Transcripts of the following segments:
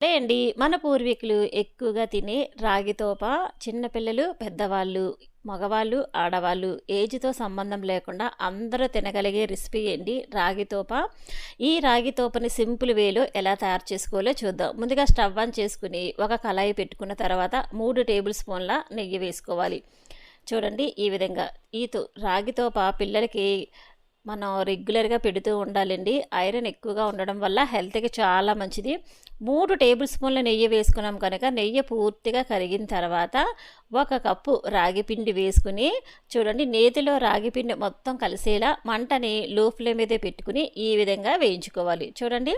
అంటే అండి మన పూర్వీకులు ఎక్కువగా తినే రాగితోప చిన్నపిల్లలు పెద్దవాళ్ళు మగవాళ్ళు ఆడవాళ్ళు ఏజ్తో సంబంధం లేకుండా అందరూ తినగలిగే రెసిపీ అండి రాగితోప ఈ రాగితోపని సింపుల్ వేలో ఎలా తయారు చేసుకోవాలో చూద్దాం. ముందుగా స్టవ్ ఆన్ చేసుకుని ఒక కళాయి పెట్టుకున్న తర్వాత మూడు టేబుల్ స్పూన్ల నెయ్యి వేసుకోవాలి. చూడండి ఈ విధంగా. ఈ రాగితోప పిల్లలకి మనం రెగ్యులర్గా పెడుతూ ఉండాలండి. ఐరన్ ఎక్కువగా ఉండడం వల్ల హెల్త్కి చాలా మంచిది. మూడు టేబుల్ స్పూన్ల నెయ్యి వేసుకున్నాం కనుక నెయ్యి పూర్తిగా కరిగిన తర్వాత ఒక కప్పు రాగి పిండి వేసుకుని చూడండి నేతిలో రాగి పిండి మొత్తం కలిసేలా మంటని లో ఫ్లేమ్ మీదే పెట్టుకుని ఈ విధంగా వేయించుకోవాలి. చూడండి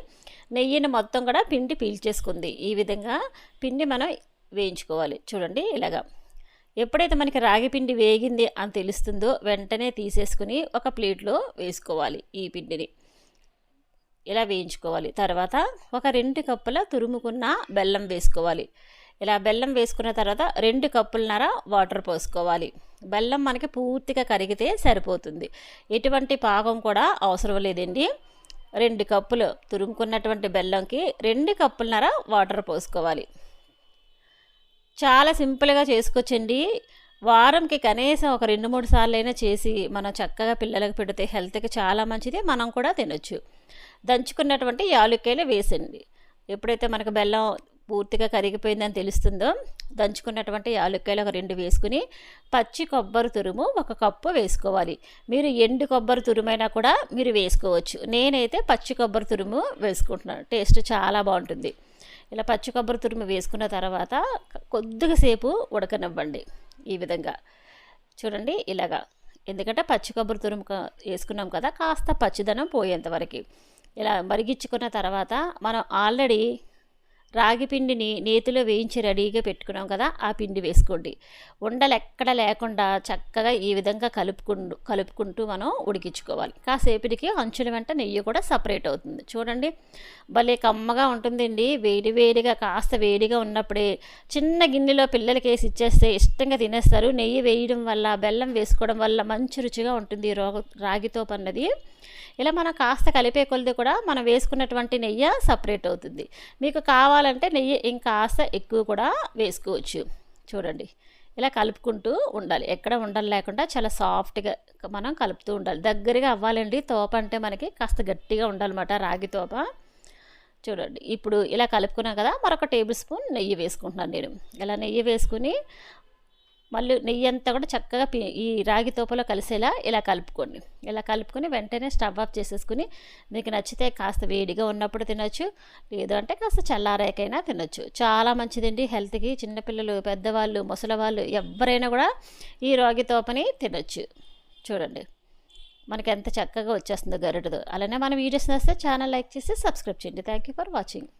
నెయ్యిని మొత్తం కూడా పిండి పీల్చేసుకుంది. ఈ విధంగా పిండి మనం వేయించుకోవాలి. చూడండి ఇలాగా. ఎప్పుడైతే మనకి రాగి పిండి వేగింది అని తెలుస్తుందో వెంటనే తీసేసుకుని ఒక ప్లేట్లో వేసుకోవాలి ఈ పిండిని. ఇలా వేయించుకోవాలి. తర్వాత ఒక రెండు కప్పుల తురుముకున్న బెల్లం వేసుకోవాలి. ఇలా బెల్లం వేసుకున్న తర్వాత రెండు కప్పులన్నర వాటర్ పోసుకోవాలి. బెల్లం మనకి పూర్తిగా కరిగితే సరిపోతుంది. ఎటువంటి పాకం కూడా అవసరం లేదండి. రెండు కప్పులు తురుముకున్నటువంటి బెల్లంకి రెండు కప్పులన్నర వాటర్ పోసుకోవాలి. చాలా సింపుల్గా చేసుకోవచ్చండి. వారంకి కనీసం ఒక రెండు మూడు సార్లు అయినా చేసి మనం చక్కగా పిల్లలకు పెడితే హెల్త్కి చాలా మంచిది. మనం కూడా తినొచ్చు. దంచుకున్నటువంటి యాలుక్కాయలు వేసండి. ఎప్పుడైతే మనకు బెల్లం పూర్తిగా కరిగిపోయిందని తెలుస్తుందో దంచుకున్నటువంటి యాలుక్కాయలు ఒక రెండు వేసుకుని పచ్చి కొబ్బరి తురుము ఒక కప్పు వేసుకోవాలి. మీరు ఎండు కొబ్బరి తురుమైనా కూడా మీరు వేసుకోవచ్చు. నేనైతే పచ్చి కొబ్బరి తురుము వేసుకుంటున్నాను. టేస్ట్ చాలా బాగుంటుంది. ఇలా పచ్చి కొబ్బరి తురుము వేసుకున్న తర్వాత కొద్దిగా సేపు ఉడకనివ్వండి ఈ విధంగా. చూడండి ఇలాగా. ఎందుకంటే పచ్చి కొబ్బరి తురుము వేసుకున్నాం కదా కాస్త పచ్చిదనం పోయేంతవరకు ఇలా మరిగించుకున్న తర్వాత మనం ఆల్రెడీ రాగి పిండిని నేతిలో వేయించి రెడీగా పెట్టుకున్నాం కదా ఆ పిండి వేసుకోండి. ఉండలు ఎక్కడ లేకుండా చక్కగా ఈ విధంగా కలుపుకుంటూ కలుపుకుంటూ మనం ఉడికించుకోవాలి. కాసేపటికి అంచుల వెంట నెయ్యి కూడా సపరేట్ అవుతుంది. చూడండి భలే కమ్మగా ఉంటుందండి. వేడి వేడిగా కాస్త వేడిగా ఉన్నప్పుడే చిన్న గిన్నెలో పిల్లలకి వేసి ఇచ్చేస్తే ఇష్టంగా తినేస్తారు. నెయ్యి వేయడం వల్ల బెల్లం వేసుకోవడం వల్ల మంచి రుచిగా ఉంటుంది రాగితో పన్నది ఇలా మనం కాస్త కలిపే కొలది కూడా మనం వేసుకున్నటువంటి నెయ్యి సపరేట్ అవుతుంది. మీకు కావాలి కావాలంటే నెయ్యి ఇంకాస్త ఎక్కువ కూడా వేసుకోవచ్చు. చూడండి. ఇలా కలుపుకుంటూ ఉండాలి. ఎక్కడ ఉండాలి లేకుండా చాలా సాఫ్ట్గా మనం కలుపుతూ ఉండాలి. దగ్గరగా అవ్వాలండి. తోప అంటే మనకి కాస్త గట్టిగా ఉండాలన్నమాట రాగి తోప. చూడండి. ఇప్పుడు ఇలా కలుపుకున్నాం కదా మరొక టేబుల్ స్పూన్ నెయ్యి వేసుకుంటున్నాను నేను. ఇలా నెయ్యి వేసుకుని మళ్ళీ నెయ్యి అంతా కూడా చక్కగా ఈ రాగి తోపలో కలిసేలా ఇలా కలుపుకోండి. ఇలా కలుపుకొని వెంటనే స్టవ్ ఆఫ్ చేసేసుకుని మీకు నచ్చితే కాస్త వేడిగా ఉన్నప్పుడు తినొచ్చు లేదు అంటే కాస్త చల్లారాకైనా తినొచ్చు. చాలా మంచిదండి హెల్త్కి. చిన్నపిల్లలు పెద్దవాళ్ళు ముసలవాళ్ళు ఎవరైనా కూడా ఈ రాగి తోపని తినొచ్చు. చూడండి మనకి ఎంత చక్కగా వచ్చేస్తుందో గరుడుదో అలానే మన వీడియోస్ నేస్తే ఛానల్ లైక్ చేసి సబ్స్క్రైబ్ చేయండి. Thank you for watching.